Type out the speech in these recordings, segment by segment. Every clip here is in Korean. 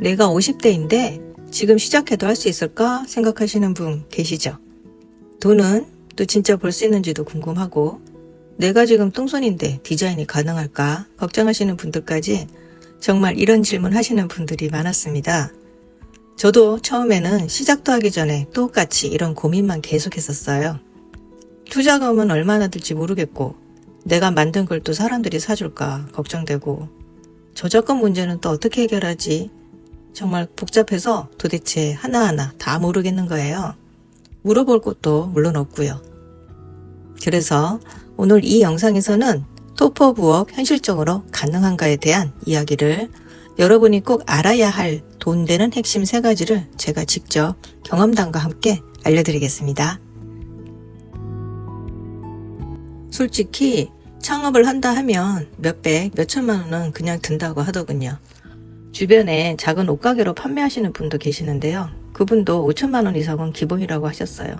내가 50대인데 지금 시작해도 할 수 있을까 생각하시는 분 계시죠? 돈은 또 진짜 벌 수 있는지도 궁금하고 내가 지금 똥손인데 디자인이 가능할까 걱정하시는 분들까지 정말 이런 질문 하시는 분들이 많았습니다. 저도 처음에는 시작도 하기 전에 똑같이 이런 고민만 계속했었어요. 투자금은 얼마나 들지 모르겠고 내가 만든 걸 또 사람들이 사줄까 걱정되고 저작권 문제는 또 어떻게 해결하지? 정말 복잡해서 도대체 하나하나 다 모르겠는 거예요. 물어볼 곳도 물론 없고요. 그래서 오늘 이 영상에서는 토퍼 부업 현실적으로 가능한가에 대한 이야기를 여러분이 꼭 알아야 할 돈 되는 핵심 세 가지를 제가 직접 경험담과 함께 알려드리겠습니다. 솔직히 창업을 한다 하면 몇백, 몇천만 원은 그냥 든다고 하더군요. 주변에 작은 옷가게로 판매하시는 분도 계시는데요. 그분도 5천만 원 이상은 기본이라고 하셨어요.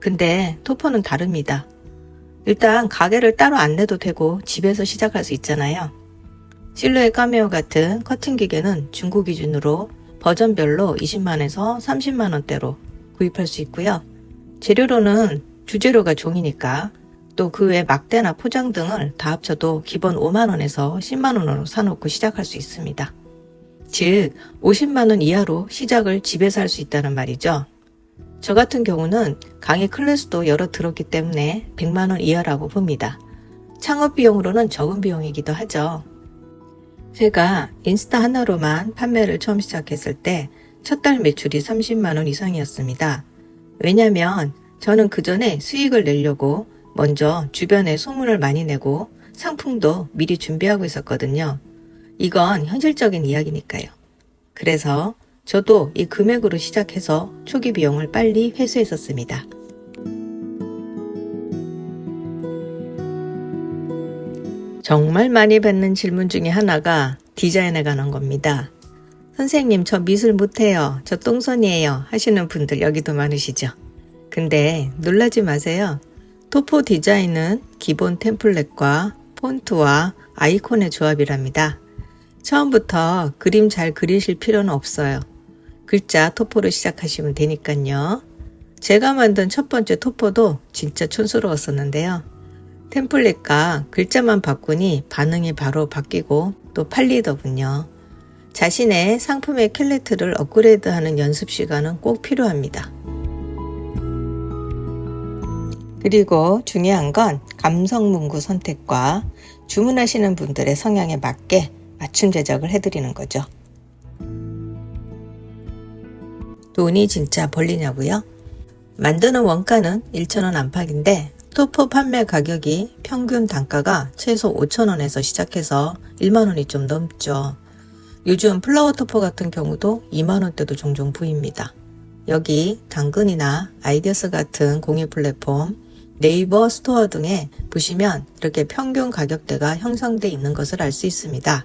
근데 토퍼는 다릅니다. 일단 가게를 따로 안 내도 되고 집에서 시작할 수 있잖아요. 실루엣 카메오 같은 커팅 기계는 중고 기준으로 버전별로 20만에서 30만 원대로 구입할 수 있고요. 재료로는 주재료가 종이니까 또 그 외 막대나 포장 등을 다 합쳐도 기본 5만 원에서 10만 원으로 사놓고 시작할 수 있습니다. 즉 50만 원 이하로 시작을 집에서 할 수 있다는 말이죠. 저 같은 경우는 강의 클래스도 여러 들었기 때문에 100만 원 이하라고 봅니다. 창업 비용으로는 적은 비용이기도 하죠. 제가 인스타 하나로만 판매를 처음 시작했을 때 첫 달 매출이 30만 원 이상이었습니다. 왜냐면 저는 그 전에 수익을 내려고 먼저 주변에 소문을 많이 내고 상품도 미리 준비하고 있었거든요. 이건 현실적인 이야기니까요. 그래서 저도 이 금액으로 시작해서 초기 비용을 빨리 회수했었습니다. 정말 많이 받는 질문 중에 하나가 디자인에 관한 겁니다. 선생님, 저 미술 못해요. 저 똥손이에요. 하시는 분들 여기도 많으시죠? 근데 놀라지 마세요. 토포 디자인은 기본 템플릿과 폰트와 아이콘의 조합이랍니다. 처음부터 그림 잘 그리실 필요는 없어요. 글자 토포로 시작하시면 되니까요. 제가 만든 첫 번째 토포도 진짜 촌스러웠었는데요. 템플릿과 글자만 바꾸니 반응이 바로 바뀌고 또 팔리더군요. 자신의 상품의 캘리트를 업그레이드하는 연습 시간은 꼭 필요합니다. 그리고 중요한 건 감성 문구 선택과 주문하시는 분들의 성향에 맞게 맞춤 제작을 해드리는 거죠. 돈이 진짜 벌리냐고요? 만드는 원가는 1,000원 안팎인데 토퍼 판매 가격이 평균 단가가 최소 5,000원에서 시작해서 1만원이 좀 넘죠. 요즘 플라워 토퍼 같은 경우도 2만원대도 종종 보입니다. 여기 당근이나 아이디어스 같은 공유 플랫폼, 네이버 스토어 등에 보시면 이렇게 평균 가격대가 형성돼 있는 것을 알 수 있습니다.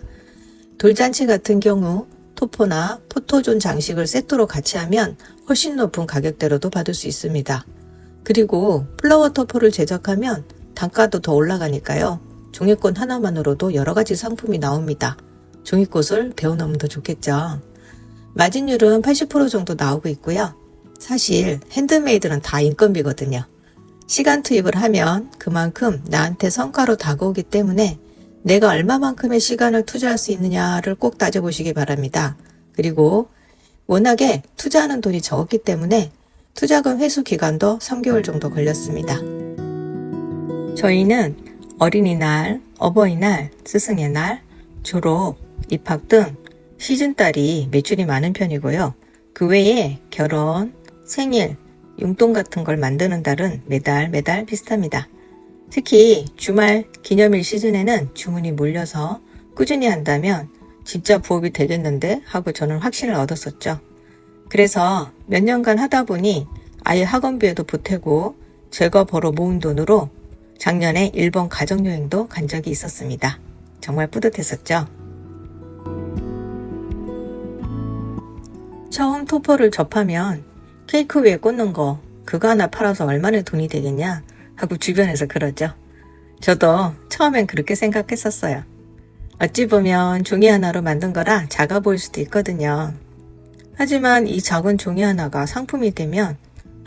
돌잔치 같은 경우 토포나 포토존 장식을 세트로 같이 하면 훨씬 높은 가격대로도 받을 수 있습니다. 그리고 플라워 토포를 제작하면 단가도 더 올라가니까요. 종이꽃 하나만으로도 여러 가지 상품이 나옵니다. 종이꽃을 배워놓으면 더 좋겠죠. 마진율은 80% 정도 나오고 있고요. 사실 핸드메이드는 다 인건비거든요. 시간 투입을 하면 그만큼 나한테 성과로 다가오기 때문에 내가 얼마만큼의 시간을 투자할 수 있느냐를 꼭 따져보시기 바랍니다. 그리고 워낙에 투자하는 돈이 적었기 때문에 투자금 회수 기간도 3개월 정도 걸렸습니다. 저희는 어린이날, 어버이날, 스승의 날, 졸업, 입학 등 시즌딸이 매출이 많은 편이고요. 그 외에 결혼, 생일, 용돈 같은 걸 만드는 달은 매달 매달 비슷합니다. 특히 주말 기념일 시즌에는 주문이 몰려서 꾸준히 한다면 진짜 부업이 되겠는데 하고 저는 확신을 얻었었죠. 그래서 몇 년간 하다 보니 아예 학원비에도 보태고 제가 벌어 모은 돈으로 작년에 일본 가정여행도 간 적이 있었습니다. 정말 뿌듯했었죠. 처음 토퍼를 접하면 케이크 위에 꽂는 거 그거 하나 팔아서 얼마나 돈이 되겠냐 하고 주변에서 그러죠. 저도 처음엔 그렇게 생각했었어요. 어찌 보면 종이 하나로 만든 거라 작아 보일 수도 있거든요. 하지만 이 작은 종이 하나가 상품이 되면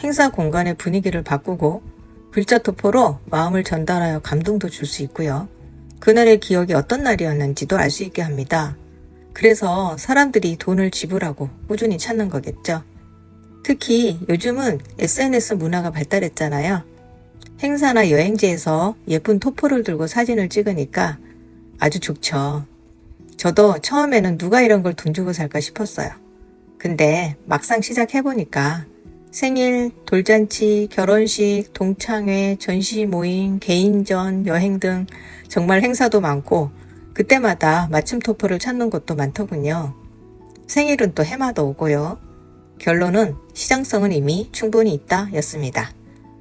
행사 공간의 분위기를 바꾸고 글자 토포로 마음을 전달하여 감동도 줄 수 있고요. 그날의 기억이 어떤 날이었는지도 알 수 있게 합니다. 그래서 사람들이 돈을 지불하고 꾸준히 찾는 거겠죠. 특히 요즘은 SNS 문화가 발달했잖아요. 행사나 여행지에서 예쁜 토포를 들고 사진을 찍으니까 아주 좋죠. 저도 처음에는 누가 이런 걸 돈 주고 살까 싶었어요. 근데 막상 시작해보니까 생일, 돌잔치, 결혼식, 동창회, 전시 모임, 개인전, 여행 등 정말 행사도 많고 그때마다 맞춤 토포를 찾는 곳도 많더군요. 생일은 또 해마다 오고요. 결론은 시장성은 이미 충분히 있다 였습니다.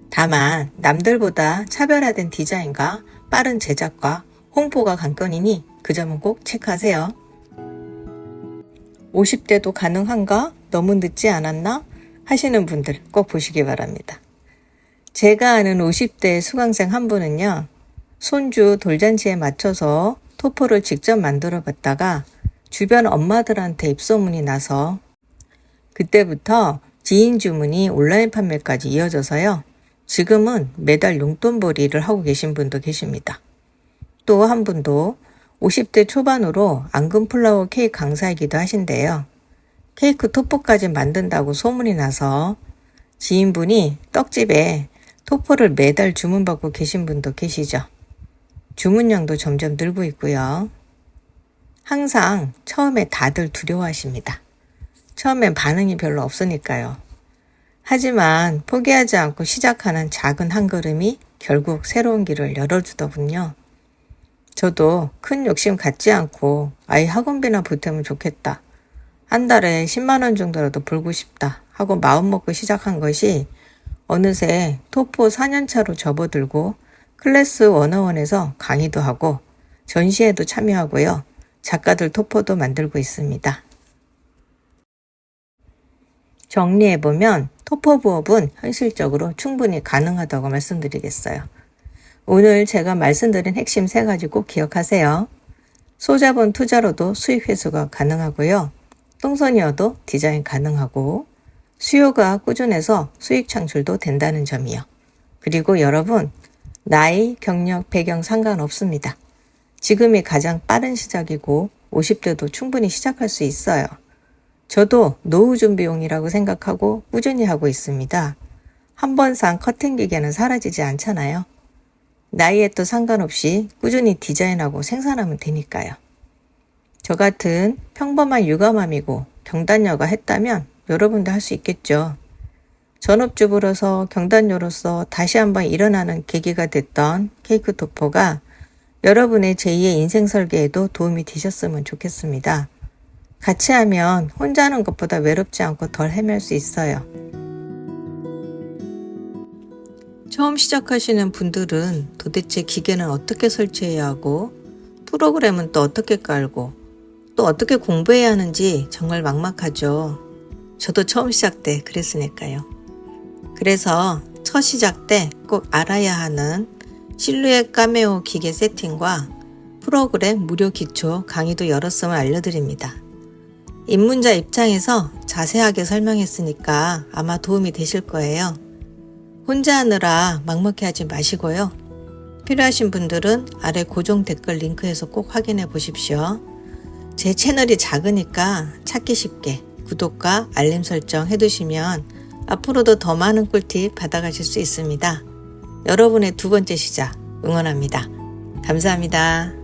다만 남들보다 차별화된 디자인과 빠른 제작과 홍보가 관건이니 그 점은 꼭 체크하세요. 50대도 가능한가? 너무 늦지 않았나? 하시는 분들 꼭 보시기 바랍니다. 제가 아는 50대 수강생 한 분은요, 손주 돌잔치에 맞춰서 토포를 직접 만들어 봤다가 주변 엄마들한테 입소문이 나서 그때부터 지인 주문이 온라인 판매까지 이어져서요. 지금은 매달 용돈벌이를 하고 계신 분도 계십니다. 또 한 분도 50대 초반으로 앙금 플라워 케이크 강사이기도 하신데요. 케이크 토포까지 만든다고 소문이 나서 지인분이 떡집에 토포를 매달 주문받고 계신 분도 계시죠. 주문량도 점점 늘고 있고요. 항상 처음에 다들 두려워하십니다. 처음엔 반응이 별로 없으니까요. 하지만 포기하지 않고 시작하는 작은 한 걸음이 결국 새로운 길을 열어주더군요. 저도 큰 욕심 갖지 않고 아이 학원비나 보태면 좋겠다. 한 달에 10만원 정도라도 벌고 싶다 하고 마음먹고 시작한 것이 어느새 토포 4년차로 접어들고 클래스 101에서 강의도 하고 전시회도 참여하고요. 작가들 토포도 만들고 있습니다. 정리해보면 토포 부업은 현실적으로 충분히 가능하다고 말씀드리겠어요. 오늘 제가 말씀드린 핵심 세 가지 꼭 기억하세요. 소자본 투자로도 수익 회수가 가능하고요. 똥손이어도 디자인 가능하고 수요가 꾸준해서 수익 창출도 된다는 점이요. 그리고 여러분, 나이, 경력, 배경 상관없습니다. 지금이 가장 빠른 시작이고 50대도 충분히 시작할 수 있어요. 저도 노후 준비용이라고 생각하고 꾸준히 하고 있습니다. 한 번 산 커튼 기계는 사라지지 않잖아요. 나이에 또 상관없이 꾸준히 디자인하고 생산하면 되니까요. 저 같은 평범한 육아맘이고 경단녀가 했다면 여러분도 할 수 있겠죠. 전업주부로서 경단녀로서 다시 한번 일어나는 계기가 됐던 케이크 토퍼가 여러분의 제2의 인생 설계에도 도움이 되셨으면 좋겠습니다. 같이 하면 혼자 하는 것보다 외롭지 않고 덜 헤맬 수 있어요. 처음 시작하시는 분들은 도대체 기계는 어떻게 설치해야 하고 프로그램은 또 어떻게 깔고 또 어떻게 공부해야 하는지 정말 막막하죠. 저도 처음 시작 때 그랬으니까요. 그래서 첫 시작 때 꼭 알아야 하는 실루엣 까메오 기계 세팅과 프로그램 무료 기초 강의도 열었음을 알려드립니다. 입문자 입장에서 자세하게 설명했으니까 아마 도움이 되실 거예요. 혼자 하느라 막막해 하지 마시고요. 필요하신 분들은 아래 고정 댓글 링크에서 꼭 확인해 보십시오. 제 채널이 작으니까 찾기 쉽게 구독과 알림 설정 해두시면 앞으로도 더 많은 꿀팁 받아가실 수 있습니다. 여러분의 두 번째 시작 응원합니다. 감사합니다.